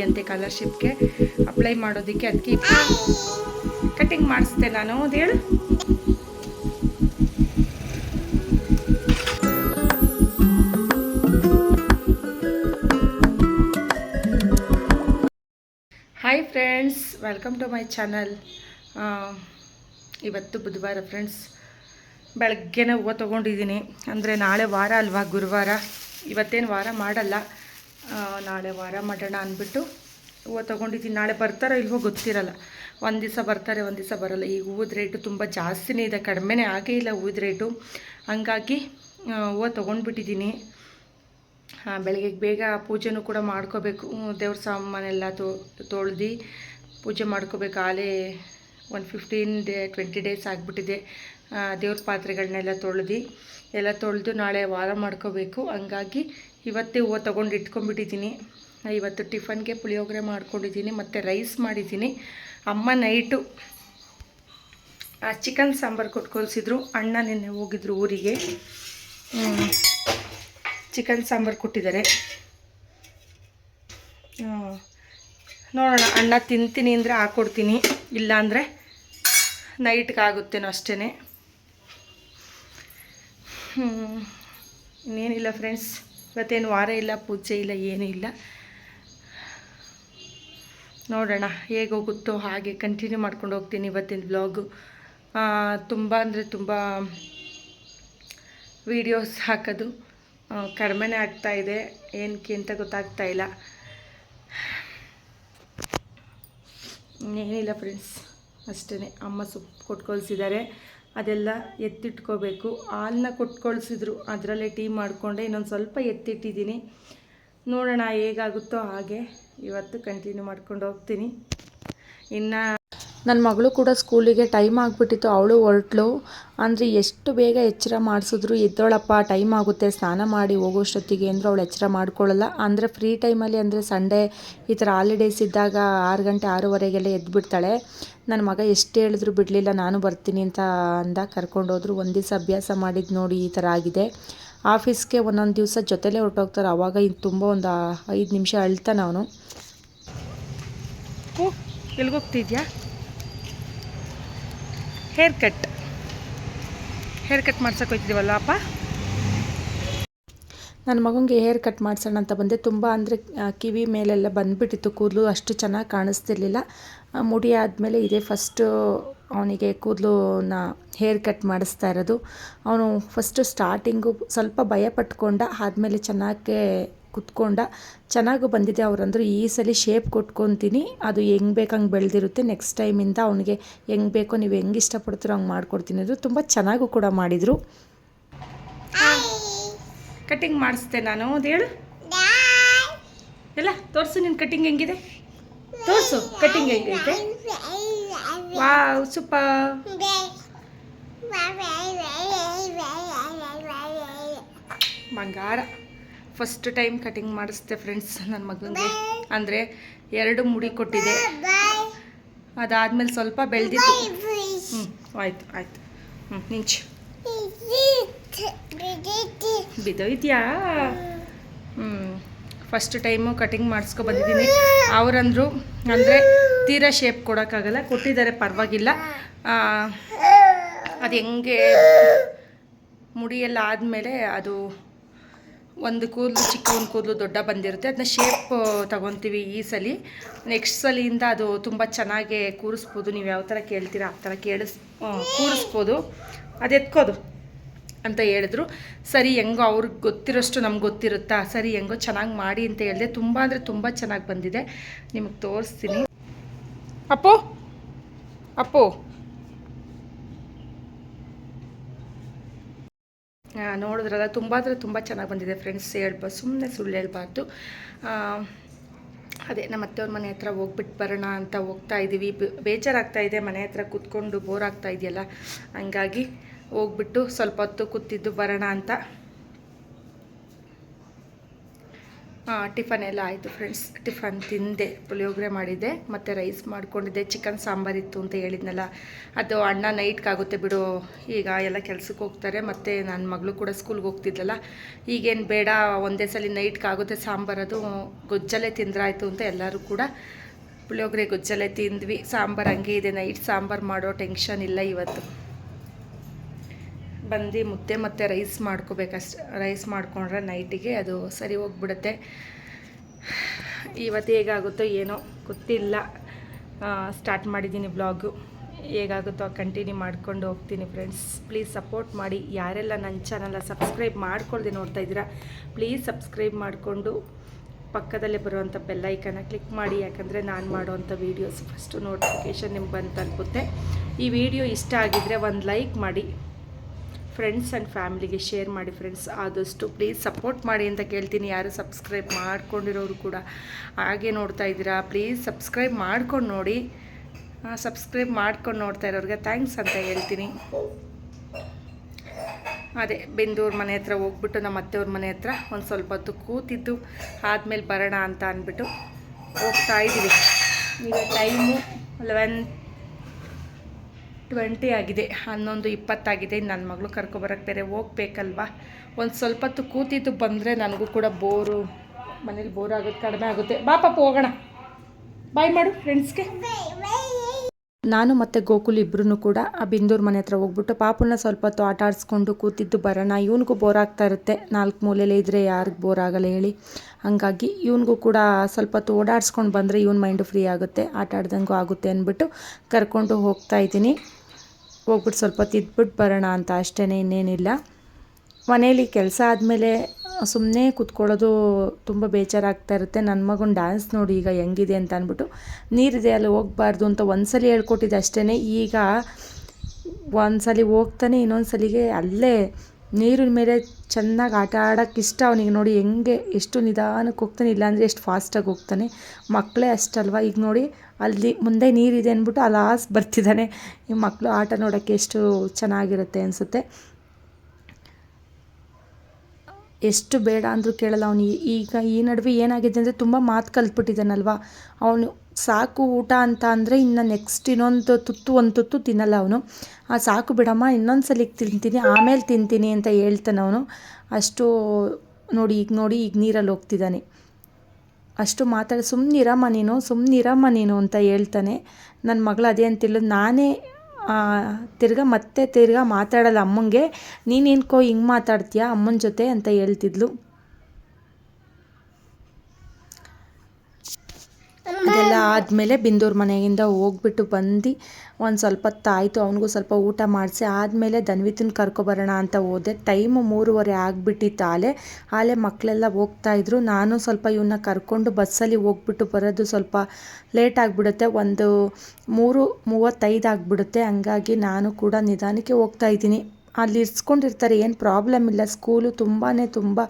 ಇದೆಯಂತೆ ಸ್ಕಾಲರ್ಶಿಪ್ಗೆ ಅಪ್ಲೈ ಮಾಡೋದಕ್ಕೆ ಅದಕ್ಕೆ ಕಟಿಂಗ್ ಮಾಡಿಸ್ದೆ ನಾನು, ಅದು ಹೇಳು. Hi friends welcome to my channel ಇವತ್ತು ಬುಧವಾರ ಫ್ರೆಂಡ್ಸ್ ಬೆಳಗ್ಗೆನೇ ಹೂವು ತೊಗೊಂಡಿದ್ದೀನಿ. ಅಂದರೆ ನಾಳೆ ವಾರ ಅಲ್ವಾ, ಗುರುವಾರ. ಇವತ್ತೇನು ವಾರ ಮಾಡಲ್ಲ. ನಾಳೆ ವಾರ ಮಾಡೋಣ ಅಂದ್ಬಿಟ್ಟು ಹೂವು ತೊಗೊಂಡಿದ್ದೀನಿ. ನಾಳೆ ಬರ್ತಾರೋ ಇಲ್ವೋ ಗೊತ್ತಿರಲ್ಲ. ಒಂದು ದಿವಸ ಬರ್ತಾರೆ, ಒಂದು ದಿವಸ ಬರೋಲ್ಲ. ಈ ಹೂವದ ರೇಟು ತುಂಬ ಜಾಸ್ತಿನೇ ಇದೆ. ಕಡಿಮೆನೇ ಆಗೇ ಇಲ್ಲ ಹೂವದ ರೇಟು. ಹಂಗಾಗಿ ಹೂವು ತೊಗೊಂಡ್ಬಿಟ್ಟಿದ್ದೀನಿ. ಬೆಳಗ್ಗೆ ಬೇಗ ಪೂಜೆನೂ ಕೂಡ ಮಾಡ್ಕೋಬೇಕು. ದೇವ್ರ ಸಾಮಾನೆಲ್ಲ ತೊ, ತೊಳ್ದು ಪೂಜೆ ಮಾಡ್ಕೋಬೇಕು. ಆಲೇ ಒಂದು ಫಿಫ್ಟೀನ್ ಡೇ ಟ್ವೆಂಟಿ ಡೇಸ್ ಆಗಿಬಿಟ್ಟಿದೆ. ದೇವ್ರ ಪಾತ್ರೆಗಳನ್ನೆಲ್ಲ ತೊಳ್ದು ಎಲ್ಲ ತೊಳೆದು ನಾಳೆ ವಾರ ಮಾಡ್ಕೋಬೇಕು. ಹಂಗಾಗಿ ಇವತ್ತೇ ಹೂವು ತೊಗೊಂಡು ಇಟ್ಕೊಂಡ್ಬಿಟ್ಟಿದ್ದೀನಿ. ಇವತ್ತು ಟಿಫನ್ಗೆ ಪುಳಿಯೋಗರೆ ಮಾಡ್ಕೊಂಡಿದ್ದೀನಿ, ಮತ್ತು ರೈಸ್ ಮಾಡಿದ್ದೀನಿ. ಅಮ್ಮ ನೈಟು ಚಿಕನ್ ಸಾಂಬಾರು ಕೊಟ್ಕೊಳ್ಸಿದ್ರು ಅಣ್ಣ ನಿನ್ನೆ ಹೋಗಿದ್ರು ಊರಿಗೆ. ಚಿಕನ್ ಸಾಂಬಾರು ಕೊಟ್ಟಿದ್ದಾರೆ. ನೋಡೋಣ, ಅಣ್ಣ ತಿಂತೀನಿ ಅಂದರೆ ಹಾಕ್ಕೊಡ್ತೀನಿ ಇಲ್ಲಾಂದರೆ ನೈಟ್ಗೆ ಆಗುತ್ತೇನೋ ಅಷ್ಟೇ ಇನ್ನೇನಿಲ್ಲ ಫ್ರೆಂಡ್ಸ್ ಇವತ್ತೇನು ವಾರ ಇಲ್ಲ, ಪೂಜೆ ಇಲ್ಲ, ಏನೂ ಇಲ್ಲ. ನೋಡೋಣ ಹೇಗೆ ಹೋಗುತ್ತೋ ಹಾಗೆ ಕಂಟಿನ್ಯೂ ಮಾಡ್ಕೊಂಡು ಹೋಗ್ತೀನಿ ಇವತ್ತಿನ ಬ್ಲಾಗು ತುಂಬ ಅಂದರೆ ತುಂಬ ವೀಡಿಯೋಸ್ ಹಾಕೋದು. ಕಡಿಮೆನೇ ಆಗ್ತಾ ಇದೆ. ಏನಕ್ಕೆ ಅಂತ ಗೊತ್ತಾಗ್ತಾ ಇಲ್ಲ. ಏನಿಲ್ಲ ಫ್ರೆಂಡ್ಸ್ ಅಷ್ಟೇ ಅಮ್ಮ ಸೊಪ್ಪು ಕೊಟ್ಕೊಳ್ಸಿದ್ದಾರೆ. ಅದೆಲ್ಲ ಎತ್ತಿಟ್ಕೋಬೇಕು. ಹಾಲನ್ನ ಕೊಟ್ಕೊಳ್ಸಿದ್ರು. ಅದರಲ್ಲೇ ಟೀ ಮಾಡಿಕೊಂಡೆ. ಇನ್ನೊಂದು ಸ್ವಲ್ಪ ಎತ್ತಿಟ್ಟಿದ್ದೀನಿ. ನೋಡೋಣ ಹೇಗಾಗುತ್ತೋ ಹಾಗೆ. ಇವತ್ತು ಕಂಟಿನ್ಯೂ ಮಾಡ್ಕೊಂಡು ಹೋಗ್ತೀನಿ. ಇನ್ನು ನನ್ನ ಮಗಳು ಕೂಡ ಸ್ಕೂಲಿಗೆ ಟೈಮ್ ಆಗಿಬಿಟ್ಟಿತ್ತು, ಅವಳು ಹೊರಟ್ಲು ಅಂದರೆ ಎಷ್ಟು ಬೇಗ ಎಚ್ಚರ ಮಾಡಿಸಿದ್ರು, ಎದ್ದೋಳಪ್ಪ, ಟೈಮ್ ಆಗುತ್ತೆ, ಸ್ನಾನ ಮಾಡಿ ಹೋಗೋಷ್ಟೊತ್ತಿಗೆ ಅಂದ್ರೆ ಅವಳು ಎಚ್ಚರ ಮಾಡ್ಕೊಳ್ಳಲ್ಲ. ಅಂದರೆ ಫ್ರೀ ಟೈಮಲ್ಲಿ ಅಂದರೆ ಸಂಡೇ ಈ ಥರ ಹಾಲಿಡೇಸ್ ಇದ್ದಾಗ ಆರು ಗಂಟೆ, ಆರೂವರೆಗೆಲ್ಲ ಎದ್ದುಬಿಡ್ತಾಳೆ ನನ್ನ ಮಗ ಎಷ್ಟು ಹೇಳಿದ್ರು ಬಿಡಲಿಲ್ಲ, ನಾನು ಬರ್ತೀನಿ ಅಂತ ಅಂದ. ಕರ್ಕೊಂಡೋದ್ರು ಒಂದು ದಿವಸ ಅಭ್ಯಾಸ ಮಾಡಿದ್ದು ನೋಡಿ ಈ ಥರ ಆಗಿದೆ. ಆಫೀಸ್ಗೆ ಒಂದೊಂದು ದಿವಸ ಜೊತೆಲೇ ಹೊರಟೋಗ್ತಾರೆ ಆವಾಗ ಇನ್ನು ತುಂಬ ಒಂದು ಐದು ನಿಮಿಷ ಅಳ್ತಾನೆ ಅವನು. ಓ, ಎಲ್ಗೋಗ್ತಿದ್ಯಾ? Haircut. ಹೇರ್ ಕಟ್ ಮಾಡ್ಸೋಕೆ ಅಪ್ಪ? ನನ್ನ ಮಗನಿಗೆ ಹೇರ್ ಕಟ್ ಮಾಡ್ಸೋಣ ಅಂತ ಬಂದೆ. ತುಂಬ ಅಂದರೆ ಕಿವಿ ಮೇಲೆಲ್ಲ ಬಂದುಬಿಟ್ಟಿತ್ತು ಕೂದಲು. ಅಷ್ಟು ಚೆನ್ನಾಗಿ ಕಾಣಿಸ್ತಿರ್ಲಿಲ್ಲ. ಮುಡಿ ಆದಮೇಲೆ ಇದೇ ಫಸ್ಟು ಅವನಿಗೆ ಕೂದಲುನ ಹೇರ್ ಕಟ್ ಮಾಡಿಸ್ತಾ ಇರೋದು. ಅವನು ಫಸ್ಟು ಸ್ಟಾರ್ಟಿಂಗು ಸ್ವಲ್ಪ ಭಯ ಪಟ್ಕೊಂಡ, ಆದಮೇಲೆ ಚೆನ್ನಾಗೆ ಕುತ್ಕೊಂಡ ಚೆನ್ನಾಗೂ ಬಂದಿದೆ ಅವರಂದ್ರೆ. ಈ ಸಲ ಶೇಪ್ ಕೊಟ್ಕೊತೀನಿ. ಅದು ಹೆಂಗೆ ಬೇಕು ಹಂಗೆ ಬೆಳೆದಿರುತ್ತೆ. ನೆಕ್ಸ್ಟ್ ಟೈಮಿಂದ ಅವನಿಗೆ ಹೆಂಗೆ ಬೇಕೋ ನೀವು ಹೆಂಗೆ ಇಷ್ಟಪಡ್ತೀರೋ ಹಂಗೆ ಮಾಡ್ಕೊಡ್ತೀನಿ ಅದು ತುಂಬ ಚೆನ್ನಾಗೂ ಕೂಡ ಮಾಡಿದರು. ಕಟಿಂಗ್ ಮಾಡಿಸ್ದೆ ನಾನು. ಅದು ಹೇಳು. ಎಲ್ಲ ತೋರಿಸು ನಿನ್ನ ಕಟಿಂಗ್ ಹೆಂಗಿದೆ? ತೋರಿಸು ಕಟಿಂಗ್ ಹೆಂಗೈತೆ? ವಾವ್ ಸೂಪರ್ ಬಂಗಾರ ಫಸ್ಟ್ ಟೈಮ್ ಕಟಿಂಗ್ ಮಾಡಿಸ್ದೆ ಫ್ರೆಂಡ್ಸ್ ನನ್ನ ಮಗನಿಗೆ. ಅಂದರೆ ಎರಡು ಮುಡಿ ಕೊಟ್ಟಿದೆ. ಅದಾದಮೇಲೆ ಸ್ವಲ್ಪ ಬೆಳೆದಿತ್ತು ಹ್ಞೂ ಆಯ್ತು ಆಯ್ತು. ಹ್ಞೂ ನಿಂಚು. ಹ್ಮ್ ಹ್ಞೂ ಫಸ್ಟ್ ಟೈಮು ಕಟಿಂಗ್ ಮಾಡಿಸ್ಕೊ ಬಂದಿದ್ದೀನಿ. ಅವರಂದ್ರು ಅಂದರೆ ತೀರಾ ಶೇಪ್ ಕೊಡೋಕ್ಕಾಗಲ್ಲ ಕೊಟ್ಟಿದ್ದಾರೆ ಪರವಾಗಿಲ್ಲ. ಅದು ಹೆಂಗೆ ಮುಡಿಯೆಲ್ಲ ಆದಮೇಲೆ ಅದು ಒಂದು ಕೂದಲು, ಚಿಕ್ಕ ಒಂದು ಕೂದಲು ದೊಡ್ಡ ಬಂದಿರುತ್ತೆ. ಅದನ್ನ ಶೇಪ್ ತಗೊತೀವಿ ಈ ಸಲ. ನೆಕ್ಸ್ಟ್ ಸಲಿಯಿಂದ ಅದು ತುಂಬ ಚೆನ್ನಾಗಿ ಕೂರಿಸ್ಬೋದು. ನೀವು ಯಾವ ಥರ ಕೇಳ್ತೀರಾ ಆ ಥರ ಕೇಳಿಸ್ ಕೂರಿಸ್ಬೋದು. ಅದು ಎತ್ಕೋದು ಅಂತ ಹೇಳಿದ್ರು. ಸರಿ, ಹೆಂಗೋ ಅವ್ರಿಗೆ ಗೊತ್ತಿರೋಷ್ಟು ನಮ್ಗೆ ಗೊತ್ತಿರುತ್ತಾ? ಸರಿ, ಹೆಂಗೋ ಚೆನ್ನಾಗಿ ಮಾಡಿ ಅಂತ ಹೇಳಿದೆ. ತುಂಬ ಅಂದರೆ ತುಂಬ ಚೆನ್ನಾಗಿ ಬಂದಿದೆ. ನಿಮಗೆ ತೋರಿಸ್ತೀನಿ. ಅಪ್ಪು ಅಪ್ಪು. ನೋಡಿದ್ರಲ್ಲ, ತುಂಬ ಅಂದರೆ ತುಂಬ ಚೆನ್ನಾಗಿ ಬಂದಿದೆ ಫ್ರೆಂಡ್ಸ್ ಹೇಳ್ಬಾರ್ದು ಸುಮ್ಮನೆ ಸುಳ್ಳು ಹೇಳ್ಬಾರ್ದು. ಅದೇ ನಮ್ಮ ಅತ್ತೆಯವ್ರ ಮನೆ ಹತ್ರ ಹೋಗ್ಬಿಟ್ಟು ಬರೋಣ ಅಂತ ಹೋಗ್ತಾ ಇದ್ದೀವಿ ಬೇಜಾರಾಗ್ತಾ ಇದೆ, ಮನೆ ಹತ್ರ ಕೂತ್ಕೊಂಡು ಬೋರ್ ಆಗ್ತಾ ಇದೆಯಲ್ಲ, ಹಂಗಾಗಿ ಹೋಗ್ಬಿಟ್ಟು ಸ್ವಲ್ಪ ಹೊತ್ತು ಕೂತಿದ್ದು ಬರೋಣ ಅಂತ. ಟಿಫನ್ ಎಲ್ಲ ಆಯಿತು ಫ್ರೆಂಡ್ಸ್ ಟಿಫನ್ ತಿಂದೆ, ಪುಳಿಯೋಗರೆ ಮಾಡಿದ್ದೆ, ಮತ್ತು ರೈಸ್ ಮಾಡ್ಕೊಂಡಿದ್ದೆ ಚಿಕನ್ ಸಾಂಬಾರಿತ್ತು ಅಂತ ಹೇಳಿದ್ನಲ್ಲ. ಅದು ಅಣ್ಣ ನೈಟ್ಗಾಗುತ್ತೆ ಬಿಡು, ಈಗ ಎಲ್ಲ ಕೆಲ್ಸಕ್ಕೆ ಹೋಗ್ತಾರೆ, ಮತ್ತು ನನ್ನ ಮಗಳು ಕೂಡ ಸ್ಕೂಲ್ಗೆ ಹೋಗ್ತಿದ್ದಲ್ಲ ಈಗೇನು ಬೇಡ, ಒಂದೇ ಸಲ ನೈಟ್ಗಾಗುತ್ತೆ ಅದು ಗೊಜ್ಜಲ್ಲೇ ತಿಂದ್ರಾಯ್ತು ಅಂತ ಎಲ್ಲರೂ ಕೂಡ ಪುಳಿಯೋಗರೆ ಗೊಜ್ಜಲ್ಲೇ ತಿಂದ್ವಿ. ಸಾಂಬಾರು ಹಂಗೆ ಇದೆ ನೈಟ್ ಸಾಂಬಾರು ಮಾಡೋ ಟೆನ್ಷನ್ ಇಲ್ಲ ಇವತ್ತು. ಬಂದು ಮುದ್ದೆ ಮತ್ತು ರೈಸ್ ಮಾಡ್ಕೋಬೇಕಷ್ಟೆ, ರೈಸ್ ಮಾಡ್ಕೊಂಡ್ರೆ ನೈಟಿಗೆ ಅದು ಸರಿ ಹೋಗ್ಬಿಡುತ್ತೆ. ಇವತ್ತು ಹೇಗಾಗುತ್ತೋ ಏನೋ ಗೊತ್ತಿಲ್ಲ. ಸ್ಟಾರ್ಟ್ ಮಾಡಿದ್ದೀನಿ ಬ್ಲಾಗು ಹೇಗಾಗುತ್ತೋ ಕಂಟಿನ್ಯೂ ಮಾಡ್ಕೊಂಡು ಹೋಗ್ತೀನಿ ಫ್ರೆಂಡ್ಸ್ ಪ್ಲೀಸ್ ಸಪೋರ್ಟ್ ಮಾಡಿ. ಯಾರೆಲ್ಲ ನನ್ನ ಚಾನಲ್ನ ಸಬ್ಸ್ಕ್ರೈಬ್ ಮಾಡ್ಕೊಳ್ದೆ ನೋಡ್ತಾ ಇದ್ದೀರಾ ಪ್ಲೀಸ್ ಸಬ್ಸ್ಕ್ರೈಬ್ ಮಾಡಿಕೊಂಡು ಪಕ್ಕದಲ್ಲೇ ಬರುವಂಥ ಬೆಲ್ಲೈಕನ್ನ ಕ್ಲಿಕ್ ಮಾಡಿ. ಯಾಕಂದರೆ ನಾನು ಮಾಡುವಂಥ ವೀಡಿಯೋಸ್ ಫಸ್ಟು ನೋಟಿಫಿಕೇಷನ್ ನಿಮ್ಗೆ ಬಂದು ತಲುಪುತ್ತೆ ಈ ವಿಡಿಯೋ ಇಷ್ಟ ಆಗಿದ್ದರೆ ಒಂದು ಲೈಕ್ ಮಾಡಿ. ಫ್ರೆಂಡ್ಸ್ ಆ್ಯಂಡ್ ಫ್ಯಾಮಿಲಿಗೆ ಶೇರ್ ಮಾಡಿ ಫ್ರೆಂಡ್ಸ್ ಆದಷ್ಟು ಪ್ಲೀಸ್ ಸಪೋರ್ಟ್ ಮಾಡಿ ಅಂತ ಕೇಳ್ತೀನಿ. ಯಾರು ಸಬ್ಸ್ಕ್ರೈಬ್ ಮಾಡ್ಕೊಂಡಿರೋರು ಕೂಡ ಹಾಗೆ ನೋಡ್ತಾ ಇದ್ದೀರಾ ಪ್ಲೀಸ್ ಸಬ್ಸ್ಕ್ರೈಬ್ ಮಾಡ್ಕೊಂಡು ನೋಡಿ. ಸಬ್ಸ್ಕ್ರೈಬ್ ಮಾಡ್ಕೊಂಡು ನೋಡ್ತಾ ಇರೋರಿಗೆ ಥ್ಯಾಂಕ್ಸ್ ಅಂತ ಹೇಳ್ತೀನಿ. ಅದೇ ಬೆಂದೂರು ಮನೆ ಹತ್ರ ಹೋಗ್ಬಿಟ್ಟು ನಮ್ಮ ಅತ್ತೆಯವ್ರ ಮನೆ ಹತ್ರ ಒಂದು ಸ್ವಲ್ಪ ಹೊತ್ತು ಕೂತಿದ್ದು, ಆದಮೇಲೆ ಬರೋಣ ಅಂತ ಅಂದ್ಬಿಟ್ಟು ಹೋಗ್ತಾ ಇದ್ದೀವಿ. ಈಗ ಟೈಮು ಲೆವೆನ್ ಟ್ವೆಂಟಿ ಆಗಿದೆ, ಹನ್ನೊಂದು ಇಪ್ಪತ್ತಾಗಿದೆ. ನನ್ನ ಮಗಳು ಕರ್ಕೊಬರಕ್ಕೆ ಬೇರೆ ಹೋಗ್ಬೇಕಲ್ವಾ? ಒಂದು ಸ್ವಲ್ಪ ಹೊತ್ತು ಕೂತಿದ್ದು ಬಂದರೆ ನನಗೂ ಕೂಡ ಬೋರು, ಮನೇಲಿ ಬೋರ್ ಆಗೋದು ಕಡಿಮೆ ಆಗುತ್ತೆ. ಬಾ ಪಾಪ, ಹೋಗೋಣ. ಬಾಯ್ ಮಾಡು ಫ್ರೆಂಡ್ಸ್ಗೆ ನಾನು ಮತ್ತು ಗೋಕುಲ್ ಇಬ್ಬರೂ ಕೂಡ ಆ ಬಿಂದೂರು ಮನೆ ಹತ್ರ ಹೋಗ್ಬಿಟ್ಟು ಪಾಪುನ ಸ್ವಲ್ಪ ಹೊತ್ತು ಆಟ ಆಡಿಸ್ಕೊಂಡು ಕೂತಿದ್ದು ಬರೋಣ. ಇವನಿಗೂ ಬೋರ್ ಆಗ್ತಾ ಇರುತ್ತೆ. ನಾಲ್ಕು ಮೂಲೆಯಲ್ಲೇ ಇದ್ದರೆ ಯಾರಿಗೆ ಬೋರ್ ಆಗಲ್ಲ ಹೇಳಿ. ಹಾಗಾಗಿ ಇವನಿಗೂ ಕೂಡ ಸ್ವಲ್ಪ ಹೊತ್ತು ಓಡಾಡಿಸ್ಕೊಂಡು ಬಂದರೆ ಇವನ ಮೈಂಡು ಫ್ರೀ ಆಗುತ್ತೆ. ಆಟ ಆಡ್ದಂಗೂ ಆಗುತ್ತೆ ಅಂದ್ಬಿಟ್ಟು ಕರ್ಕೊಂಡು ಹೋಗ್ತಾ ಇದ್ದೀನಿ. ಹೋಗ್ಬಿಟ್ಟು ಸ್ವಲ್ಪ ತಿದ್ಬಿಟ್ಟು ಬರೋಣ ಅಂತ ಅಷ್ಟೇ ಇನ್ನೇನಿಲ್ಲ. ಮನೇಲಿ ಕೆಲಸ ಆದಮೇಲೆ ಸುಮ್ಮನೆ ಕೂತ್ಕೊಳ್ಳೋದು ತುಂಬ ಬೇಜಾರಾಗ್ತಾ ಇರುತ್ತೆ. ನನ್ನ ಮಗನ ಡ್ಯಾನ್ಸ್ ನೋಡಿ ಈಗ ಹೆಂಗಿದೆ ಅಂತ ಅಂದ್ಬಿಟ್ಟು ನೀರಿದೆ, ಅಲ್ಲಿ ಹೋಗ್ಬಾರ್ದು ಅಂತ ಒಂದ್ಸಲಿ ಹೇಳ್ಕೊಟ್ಟಿದ್ದೆ ಅಷ್ಟೇ ಈಗ ಒಂದ್ಸಲಿ ಹೋಗ್ತಾನೆ ಇನ್ನೊಂದು ಸಲಿಗೆ ಅಲ್ಲೇ ನೀರಿನ ಮೇಲೆ ಚೆನ್ನಾಗಿ ಆಟ ಆಡೋಕ್ಕೆ ಇಷ್ಟ ಅವನಿಗೆ ನೋಡಿ ಹೆಂಗೆ ಎಷ್ಟು ನಿಧಾನಕ್ಕೆ ಹೋಗ್ತಾನೆ, ಇಲ್ಲಾಂದರೆ ಎಷ್ಟು ಫಾಸ್ಟಾಗಿ ಹೋಗ್ತಾನೆ. ಮಕ್ಕಳೇ ಅಷ್ಟಲ್ವ? ಈಗ ನೋಡಿ ಅಲ್ಲಿ ಮುಂದೆ ನೀರಿದೆ ಅಂದ್ಬಿಟ್ಟು ಅಲಾಸ್ ಬರ್ತಿದ್ದಾನೆ. ಈ ಮಕ್ಕಳು ಆಟ ನೋಡೋಕ್ಕೆ ಎಷ್ಟು ಚೆನ್ನಾಗಿರುತ್ತೆ ಅನಿಸುತ್ತೆ. ಎಷ್ಟು ಬೇಡ ಅಂದರೂ ಕೇಳಲ್ಲ ಅವನು. ಈಗ ಈ ನಡುವೆ ಏನಾಗಿದೆ ಅಂದರೆ ತುಂಬ ಮಾತು ಕಲ್ತ್ಬಿಟ್ಟಿದ್ದಾನಲ್ವ? ಅವನು ಸಾಕು ಊಟ ಅಂತ ಅಂದರೆ ಇನ್ನು ನೆಕ್ಸ್ಟ್ ಇನ್ನೊಂದು ತುತ್ತು, ಒಂದು ತುತ್ತು ತಿನ್ನಲ್ಲ ಅವನು. ಆ ಸಾಕು ಬಿಡಮ್ಮ ಇನ್ನೊಂದು ಸಲಿಗೆ ತಿಂತೀನಿ, ಆಮೇಲೆ ತಿಂತೀನಿ ಅಂತ ಹೇಳ್ತಾನೆ ಅವನು. ಅಷ್ಟು ನೋಡಿ, ಈಗ ನೋಡಿ, ಈಗ ನೀರಲ್ಲಿ ಹೋಗ್ತಿದ್ದಾನೆ. ಅಷ್ಟು ಮಾತಾಡಿ ಸುಮ್ಮನಿರಮ್ಮ ನೀನು ಸುಮ್ಮನಿರಮ್ಮ ನೀನು ಅಂತ ಹೇಳ್ತಾನೆ. ನನ್ನ ಮಗಳು ಅದೇ ಅಂತಿಲ್ಲ ನಾನೇ ತಿರ್ಗಾ ಮತ್ತೆ ತಿರ್ಗಾ ಮಾತಾಡಲ್ಲ ಅಮ್ಮಂಗೆ. ನೀನೇನ್ಕೋ ಹಿಂಗೆ ಮಾತಾಡ್ತೀಯಾ ಅಮ್ಮನ ಜೊತೆ ಅಂತ ಹೇಳ್ತಿದ್ಲು ಅದೆಲ್ಲ ಆದಮೇಲೆ ಬಿಂದೂರ್ ಮನೆಯಿಂದ ಹೋಗ್ಬಿಟ್ಟು ಬಂದು ಒಂದು ಸ್ವಲ್ಪ ಹೊತ್ತಾಯಿತು. ಅವನಿಗೂ ಸ್ವಲ್ಪ ಊಟ ಮಾಡಿಸಿ ಆದಮೇಲೆ ಧನ್ವಿತನ ಕರ್ಕೊಬರೋಣ ಅಂತ ಹೋದೆ. ಟೈಮು ಮೂರುವರೆ ಆಗಿಬಿಟ್ಟಿತ್ತು ಆಲೆ ಆಲೆ ಮಕ್ಕಳೆಲ್ಲ ಹೋಗ್ತಾಯಿದ್ರು ನಾನು ಸ್ವಲ್ಪ ಇವನ್ನ ಕರ್ಕೊಂಡು ಬಸ್ಸಲ್ಲಿ ಹೋಗ್ಬಿಟ್ಟು ಬರೋದು ಸ್ವಲ್ಪ ಲೇಟ್ ಆಗಿಬಿಡುತ್ತೆ. ಒಂದು ಮೂರು ಮೂವತ್ತೈದು ಆಗಿಬಿಡುತ್ತೆ. ಹಂಗಾಗಿ ನಾನು ಕೂಡ ನಿಧಾನಕ್ಕೆ ಹೋಗ್ತಾಯಿದ್ದೀನಿ ಅಲ್ಲಿ ಇರಿಸ್ಕೊಂಡಿರ್ತಾರೆ, ಏನು ಪ್ರಾಬ್ಲಮ್ ಇಲ್ಲ. ಸ್ಕೂಲು ತುಂಬಾ ತುಂಬ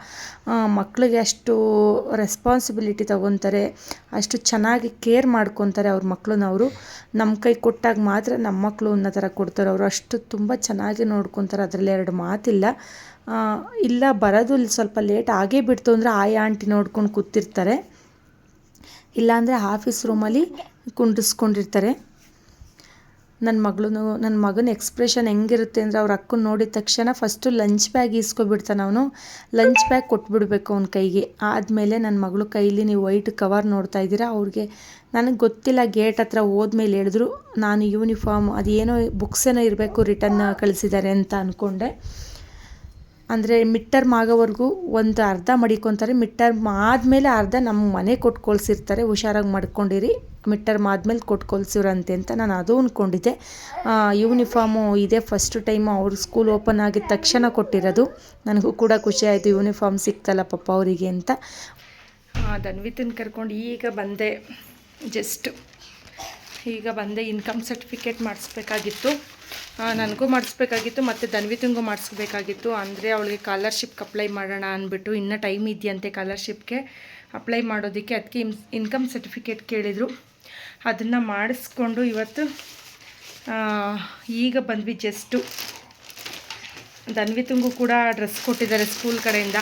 ಮಕ್ಕಳಿಗೆ ಅಷ್ಟು ರೆಸ್ಪಾನ್ಸಿಬಿಲಿಟಿ ತಗೊತಾರೆ, ಅಷ್ಟು ಚೆನ್ನಾಗಿ ಕೇರ್ ಮಾಡ್ಕೊತಾರೆ ಅವ್ರ ಮಕ್ಕಳನ್ನವರು ನಮ್ಮ ಕೈ ಕೊಟ್ಟಾಗ ಮಾತ್ರ ನಮ್ಮ ಮಕ್ಕಳು ಅನ್ನೋ ಥರ ಕೊಡ್ತಾರೆ ಅವರು. ಅಷ್ಟು ತುಂಬ ಚೆನ್ನಾಗಿ ನೋಡ್ಕೊತಾರೆ ಅದರಲ್ಲಿ ಎರಡು ಮಾತಿಲ್ಲ. ಇಲ್ಲ, ಬರೋದು ಇಲ್ಲಿ ಸ್ವಲ್ಪ ಲೇಟ್ ಆಗೇ ಬಿಡ್ತು ಅಂದರೆ ಆಯಾ ಆಂಟಿ ನೋಡ್ಕೊಂಡು ಕೂತಿರ್ತಾರೆ. ಇಲ್ಲಾಂದರೆ ಆಫೀಸ್ ರೂಮಲ್ಲಿ ಕುಂಡಿಸ್ಕೊಂಡಿರ್ತಾರೆ ನನ್ನ ಮಗಳು ನನ್ನ ಮಗನ ಎಕ್ಸ್ಪ್ರೆಷನ್ ಹೆಂಗಿರುತ್ತೆ ಅಂದರೆ ಅವ್ರ ಅಕ್ಕನ ನೋಡಿದ ತಕ್ಷಣ ಫಸ್ಟು ಲಂಚ್ ಬ್ಯಾಗ್ ಈಸ್ಕೊಬಿಡ್ತಾನೆ ಅವನು. ಲಂಚ್ ಬ್ಯಾಗ್ ಕೊಟ್ಬಿಡ್ಬೇಕು ಅವ್ನ ಕೈಗೆ. ಆದಮೇಲೆ ನನ್ನ ಮಗಳು ಕೈಲಿ ನೀವು ವೈಟ್ ಕವರ್ ನೋಡ್ತಾ ಇದ್ದೀರಾ? ಅವ್ರಿಗೆ ನನಗೆ ಗೊತ್ತಿಲ್ಲ ಗೇಟ್ ಹತ್ರ ಹೋದ್ಮೇಲೆ ಹೇಳಿದ್ರು. ನಾನು ಯೂನಿಫಾರ್ಮ್ ಅದೇನೋ ಬುಕ್ಸ್ ಏನೋ ಇರಬೇಕು ರಿಟರ್ನ್ ಕಳಿಸಿದ್ದಾರೆ ಅಂತ ಅಂದ್ಕೊಂಡೆ ಅಂದರೆ ಮಿಡ್ ಟರ್ಮ್ ಆಗೋವರೆಗೂ ಒಂದು ಅರ್ಧ ಮಡಿಕೊತಾರೆ. ಮಿಡ್ ಟರ್ಮ್ ಆದಮೇಲೆ ಅರ್ಧ ನಮ್ಮ ಮನೆ ಕೊಟ್ಟು ಹುಷಾರಾಗಿ ಮಡ್ಕೊಂಡಿರಿ. ಮಿಡ್ ಟರ್ಮ್ ಆದಮೇಲೆ ಕೊಟ್ಟು ಅಂತ ನಾನು ಅದು ಅಂದ್ಕೊಂಡಿದ್ದೆ ಯೂನಿಫಾರ್ಮು ಇದೆ. ಫಸ್ಟ್ ಟೈಮು ಅವ್ರ ಸ್ಕೂಲ್ ಓಪನ್ ಆಗಿದ ತಕ್ಷಣ ಕೊಟ್ಟಿರೋದು. ನನಗೂ ಕೂಡ ಖುಷಿ ಆಯಿತು. ಯೂನಿಫಾರ್ಮ್ ಸಿಕ್ತಲ್ಲ ಪಪ್ಪ ಅವರಿಗೆ ಅಂತ. ಧನ್ವಿತನ್ ಕರ್ಕೊಂಡು ಈಗ ಬಂದೆ. ಜಸ್ಟ್ ಈಗ ಬಂದೆ ಇನ್ಕಮ್ ಸರ್ಟಿಫಿಕೇಟ್ ಮಾಡಿಸ್ಬೇಕಾಗಿತ್ತು. ನನಗೂ ಮಾಡಿಸ್ಬೇಕಾಗಿತ್ತು, ಮತ್ತು ಧನ್ವಿತಂಗೂ ಮಾಡಿಸ್ಬೇಕಾಗಿತ್ತು. ಅಂದರೆ ಅವಳಿಗೆ ಕಾಲರ್ಶಿಪ್ಗೆ ಅಪ್ಲೈ ಮಾಡೋಣ ಅಂದ್ಬಿಟ್ಟು, ಇನ್ನೂ ಟೈಮ್ ಇದೆಯಂತೆ ಕಾಲರ್ಶಿಪ್ಗೆ ಅಪ್ಲೈ ಮಾಡೋದಕ್ಕೆ ಅದಕ್ಕೆ ಇನ್ ಇನ್ಕಮ್ ಸರ್ಟಿಫಿಕೇಟ್ ಕೇಳಿದರು. ಅದನ್ನು ಮಾಡಿಸ್ಕೊಂಡು ಇವತ್ತು ಈಗ ಬಂದ್ವಿ ಜಸ್ಟು ಧನ್ವಿತಂಗೂ ಕೂಡ ಡ್ರೆಸ್ ಕೊಟ್ಟಿದ್ದಾರೆ ಸ್ಕೂಲ್ ಕಡೆಯಿಂದ.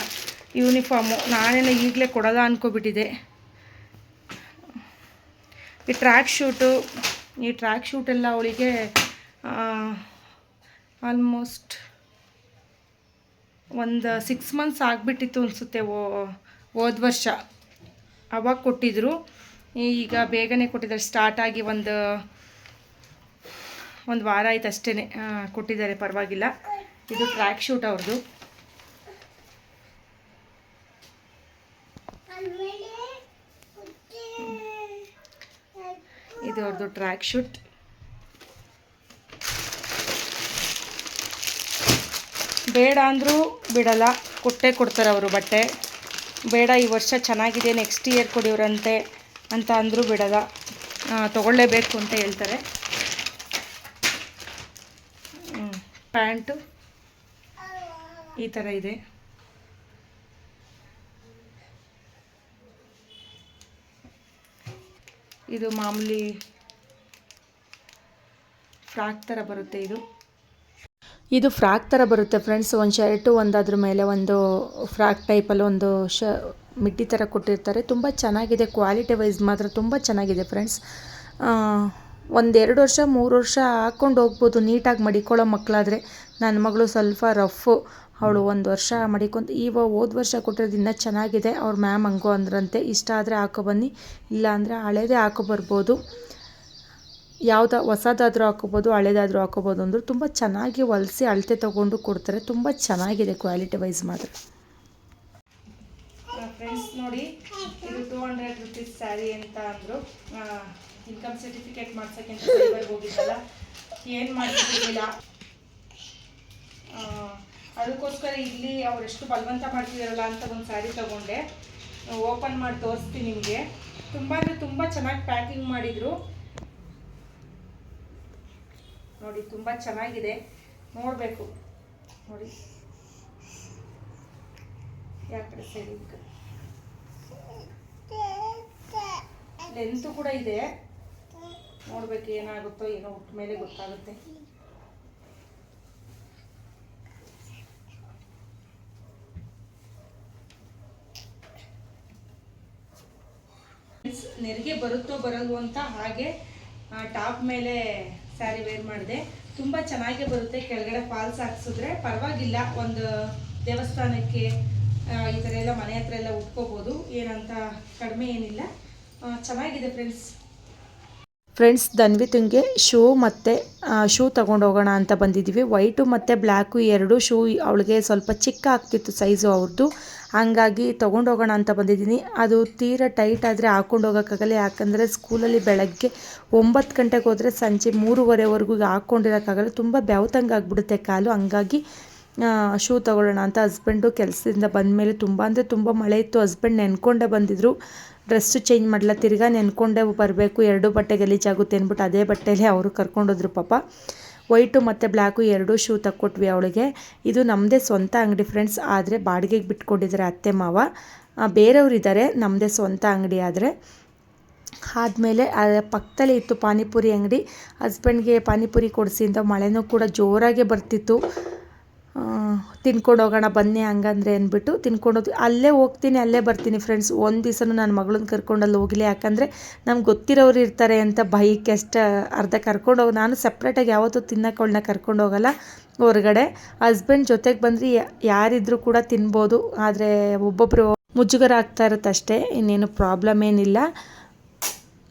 ಯೂನಿಫಾರ್ಮು ನಾನೇನೋ ಈಗಲೇ ಕೊಡೋದ ಅಂದ್ಕೊಬಿಟ್ಟಿದ್ದೆ ಈ ಟ್ರ್ಯಾಕ್ ಶೂಟು ಈ ಟ್ರ್ಯಾಕ್ ಶೂಟೆಲ್ಲ ಅವಳಿಗೆ ಆಲ್ಮೋಸ್ಟ್ ಒಂದು ಸಿಕ್ಸ್ ಮಂತ್ಸ್ ಆಗಿಬಿಟ್ಟಿತ್ತು ಅನಿಸುತ್ತೆ ಓ, ಹೋದ ವರ್ಷ. ಅವಾಗ ಕೊಟ್ಟಿದ್ರು. ಈಗ ಬೇಗನೆ ಕೊಟ್ಟಿದ್ದಾರೆ. ಸ್ಟಾರ್ಟ್ ಆಗಿ ಒಂದು ಒಂದು ವಾರ ಆಯ್ತು ಅಷ್ಟೇ ಕೊಟ್ಟಿದ್ದಾರೆ. ಪರವಾಗಿಲ್ಲ. ಇದು ಟ್ರ್ಯಾಕ್ ಶೂಟ್ ಅವ್ರದ್ದು ಇದು ಅವ್ರದ್ದು ಟ್ರ್ಯಾಕ್ ಶೂಟ್ ಬೇಡ ಅಂದರೂ ಬಿಡಲ್ಲ, ಕೊಟ್ಟೇ ಕೊಡ್ತಾರೆ ಅವರು ಬಟ್ಟೆ. ಬೇಡ, ಈ ವರ್ಷ ಚೆನ್ನಾಗಿದೆ ನೆಕ್ಸ್ಟ್ ಇಯರ್ ಕೊಡಿವ್ರಂತೆ ಅಂತ ಅಂದರೂ ಬಿಡಲ್ಲ. ತೊಗೊಳ್ಳೇಬೇಕು ಅಂತ ಹೇಳ್ತಾರೆ. ಪ್ಯಾಂಟು ಈ ಥರ ಇದೆ. ಇದು ಮಾಮೂಲಿ ಫ್ರಾಕ್ ಥರ ಬರುತ್ತೆ ಇದು. ಇದು ಫ್ರಾಕ್ ಥರ ಬರುತ್ತೆ ಫ್ರೆಂಡ್ಸ್. ಒಂದು ಶರ್ಟು ಒಂದಾದ್ರ ಮೇಲೆ ಒಂದು ಫ್ರಾಕ್ ಟೈಪಲ್ಲಿ ಒಂದು ಶ ಮಿಡ್ಡಿ ಥರ ಕೊಟ್ಟಿರ್ತಾರೆ. ತುಂಬ ಚೆನ್ನಾಗಿದೆ. ಕ್ವಾಲಿಟಿ ವೈಸ್ ಮಾತ್ರ ತುಂಬ ಚೆನ್ನಾಗಿದೆ ಫ್ರೆಂಡ್ಸ್. ಒಂದೆರಡು ವರ್ಷ, ಮೂರು ವರ್ಷ ಹಾಕ್ಕೊಂಡು ಹೋಗ್ಬೋದು. ನೀಟಾಗಿ ಮಡಿಕೊಳ್ಳೋ ಮಕ್ಕಳಾದರೆ ನನ್ನ ಮಗಳು ಸ್ವಲ್ಪ ರಫು. ಅವಳು ಒಂದು ವರ್ಷ ಮಡಿಕೊಂತ ಈವ ಹೋದ ವರ್ಷ ಕೊಟ್ಟಿರೋದಿಂದ ಚೆನ್ನಾಗಿದೆ. ಅವ್ರ ಮ್ಯಾಮ್ ಹಂಗೋ ಅಂದ್ರಂತೆ. ಇಷ್ಟ ಆದರೆ ಇಲ್ಲ ಅಂದರೆ ಹಳೇದೇ ಹಾಕೊಬರ್ಬೋದು ಯಾವುದೋ ಹೊಸದಾದರೂ ಹಾಕೋಬೋದು, ಹಳೇದಾದರೂ ಹಾಕೋಬೋದು ಅಂದರು ತುಂಬ ಚೆನ್ನಾಗಿ ಹೊಲಿಸಿ ಅಳತೆ ತೊಗೊಂಡು ಕೊಡ್ತಾರೆ. ತುಂಬ ಚೆನ್ನಾಗಿದೆ ಕ್ವಾಲಿಟಿ ವೈಸ್ ಮಾತ್ರ. ಫ್ರೆಂಡ್ಸ್ ನೋಡಿ, ಇದು ಟೂ ಹಂಡ್ರೆಡ್ ರುಪೀಸ್ ಸ್ಯಾರಿ ಅಂತ ಅಂದರು. ಇನ್ಕಮ್ ಸರ್ಟಿಫಿಕೇಟ್ ಮಾಡ್ಸೋಕ್ಕೆ ಅಂತ ಹೋಗಿದ್ದಲ್ಲ. ಏನು ಮಾಡ್ತಿದ್ದಿಲ್ಲ ಅದಕ್ಕೋಸ್ಕರ ಇಲ್ಲಿ ಅವರೆಷ್ಟು ಬಲವಂತ ಮಾಡ್ತಿದಾರಲ್ಲ ಅಂತ ಒಂದು ಸ್ಯಾರಿ ತಗೊಂಡೆ. ಓಪನ್ ಮಾಡಿ ತೋರಿಸ್ತೀನಿ ನಿಮಗೆ. ತುಂಬ ಅಂದರೆ ತುಂಬ ಚೆನ್ನಾಗಿ ಪ್ಯಾಕಿಂಗ್ ಮಾಡಿದರು. ನೋಡಿ, ತುಂಬ ಚೆನ್ನಾಗಿದೆ. ನೋಡಬೇಕು. ನೋಡಿ. ಯಾಕಡೆ ಸೈಡ್ ಲೆಂತು ಕೂಡ ಇದೆ. ನೋಡ್ಬೇಕು ಏನಾಗುತ್ತೋ ಏನೋ ಮೇಲೆ ಗೊತ್ತಾಗುತ್ತೆ. ನೆರಿಗೆ ಬರುತ್ತೋ ಬರಲ್ವೋ ಅಂತ ಹಾಗೆ ಟಾಪ್ ಮೇಲೆ ಸ್ಯಾರಿ ವೇರ್ ಮಾಡಿದೆ. ತುಂಬ ಚೆನ್ನಾಗೇ ಬರುತ್ತೆ ಕೆಳಗಡೆ ಫಾಲ್ಸ್ ಹಾಕ್ಸಿದ್ರೆ. ಪರವಾಗಿಲ್ಲ, ಒಂದು ದೇವಸ್ಥಾನಕ್ಕೆ ಈ ಥರ ಎಲ್ಲ ಮನೆ ಹತ್ರ ಎಲ್ಲ ಉಟ್ಕೋಬೋದು. ಏನಂತ ಕಡಿಮೆ ಏನಿಲ್ಲ. ಚೆನ್ನಾಗಿದೆ ಫ್ರೆಂಡ್ಸ್ ಫ್ರೆಂಡ್ಸ್, ಧನ್ವಿತಂಗೆ ಶೂ ಮತ್ತು ಶೂ ಹೋಗೋಣ ಅಂತ ಬಂದಿದ್ದೀವಿ. ವೈಟು ಮತ್ತು ಬ್ಲ್ಯಾಕು ಎರಡು ಶೂ ಅವಳಿಗೆ ಸ್ವಲ್ಪ ಚಿಕ್ಕ ಆಗ್ತಿತ್ತು ಸೈಜು ಅವ್ರದ್ದು ಹಾಗಾಗಿ ತೊಗೊಂಡೋಗೋಣ ಅಂತ ಬಂದಿದ್ದೀನಿ. ಅದು ತೀರ ಟೈಟ್ ಆದರೆ ಹಾಕ್ಕೊಂಡು ಹೋಗೋಕ್ಕಾಗಲ್ಲ ಯಾಕಂದರೆ ಸ್ಕೂಲಲ್ಲಿ ಬೆಳಗ್ಗೆ ಒಂಬತ್ತು ಗಂಟೆಗೆ ಹೋದರೆ ಸಂಜೆ ಮೂರುವರೆವರೆಗೂ ಹಾಕ್ಕೊಂಡಿರೋಕ್ಕಾಗಲ್ಲ. ತುಂಬ ಬೆವತಂಗೆ ಆಗಿಬಿಡುತ್ತೆ ಕಾಲು. ಹಂಗಾಗಿ ಶೂ ತೊಗೊಳ್ಳೋಣ ಅಂತ ಹಸ್ಬೆಂಡು ಕೆಲಸದಿಂದ ಬಂದಮೇಲೆ ತುಂಬ, ಅಂದರೆ ತುಂಬ ಮಳೆ ಇತ್ತು. ಹಸ್ಬೆಂಡ್ ನೆನ್ಕೊಂಡೇ ಬಂದಿದ್ದರು ಡ್ರೆಸ್ಸು ಚೇಂಜ್ ಮಾಡಲ್ಲ ತಿರ್ಗಾ ನೆನ್ಕೊಂಡೆ ಬರಬೇಕು, ಎರಡು ಬಟ್ಟೆ ಗಲೀಜಾಗುತ್ತೆ ಅಂದ್ಬಿಟ್ಟು ಅದೇ ಬಟ್ಟೆಯಲ್ಲಿ ಅವರು ಕರ್ಕೊಂಡೋದ್ರು ಪಾಪ. ವೈಟು ಮತ್ತು ಬ್ಲ್ಯಾಕು ಎರಡೂ ಶೂ ತಕ್ಕೊಟ್ವಿ ಅವಳಿಗೆ. ಇದು ನಮ್ಮದೇ ಸ್ವಂತ ಅಂಗಡಿ ಫ್ರೆಂಡ್ಸ್, ಆದರೆ ಬಾಡಿಗೆಗೆ ಬಿಟ್ಕೊಂಡಿದ್ದಾರೆ ಅತ್ತೆ, ಮಾವ. ಬೇರೆಯವ್ರು ಇದ್ದಾರೆ ನಮ್ಮದೇ ಸ್ವಂತ ಅಂಗಡಿ ಆದರೆ. ಆದಮೇಲೆ ಪಕ್ಕದಲ್ಲಿ ಇತ್ತು ಪಾನಿಪುರಿ ಅಂಗಡಿ. ಹಸ್ಬೆಂಡ್ಗೆ ಪಾನಿಪುರಿ ಕೊಡಿಸಿ ಅಂತ ಮಳೆನೂ ಕೂಡ ಜೋರಾಗೆ ಬರ್ತಿತ್ತು. ತಿನ್ಕೊಂಡು ಹೋಗೋಣ, ಬನ್ನಿ ಹಂಗಂದ್ರೆ ಅಂದ್ಬಿಟ್ಟು ತಿನ್ಕೊಂಡು ಅಲ್ಲೇ ಹೋಗ್ತೀನಿ, ಅಲ್ಲೇ ಬರ್ತೀನಿ ಫ್ರೆಂಡ್ಸ್ ಒಂದು ದಿವಸನೂ ನನ್ನ ಮಗಳನ್ನ ಕರ್ಕೊಂಡಲ್ಲಿ ಹೋಗಲಿ. ಯಾಕಂದರೆ ನಮ್ಗೆ ಗೊತ್ತಿರೋರು ಇರ್ತಾರೆ ಅಂತ ಬೈಕ್ ಎಷ್ಟು ಅರ್ಧ ಕರ್ಕೊಂಡು ಹೋಗಿ, ನಾನು ಸಪ್ರೇಟಾಗಿ ಯಾವತ್ತೂ ತಿನ್ನೋಕೆ ಅವಳನ್ನ ಕರ್ಕೊಂಡು ಹೋಗಲ್ಲ. ಹೊರಗಡೆ ಹಸ್ಬೆಂಡ್ ಜೊತೆಗೆ ಬಂದರೆ ಯಾರಿದ್ರೂ ಕೂಡ ತಿನ್ಬೋದು. ಆದರೆ ಒಬ್ಬೊಬ್ಬರು ಮುಜುಗರ ಆಗ್ತಾ ಇರುತ್ತೆ ಅಷ್ಟೇ ಇನ್ನೇನು ಪ್ರಾಬ್ಲಮ್ ಏನಿಲ್ಲ.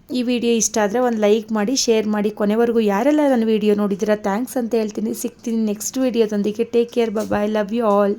ಈ ವಿಡಿಯೋ ಇಷ್ಟ ಆದರೆ ಒಂದು ಲೈಕ್ ಮಾಡಿ, ಶೇರ್ ಮಾಡಿ. ಕೊನೆವರೆಗೂ ಯಾರೆಲ್ಲ ನನ್ನ ವಿಡಿಯೋ ನೋಡಿದ್ದೀರಾ, ಥ್ಯಾಂಕ್ಸ್ ಅಂತ ಹೇಳ್ತೀನಿ. ಸಿಗ್ತೀನಿ next ವಿಡಿಯೋದೊಂದಿಗೆ. Take care bye love you all.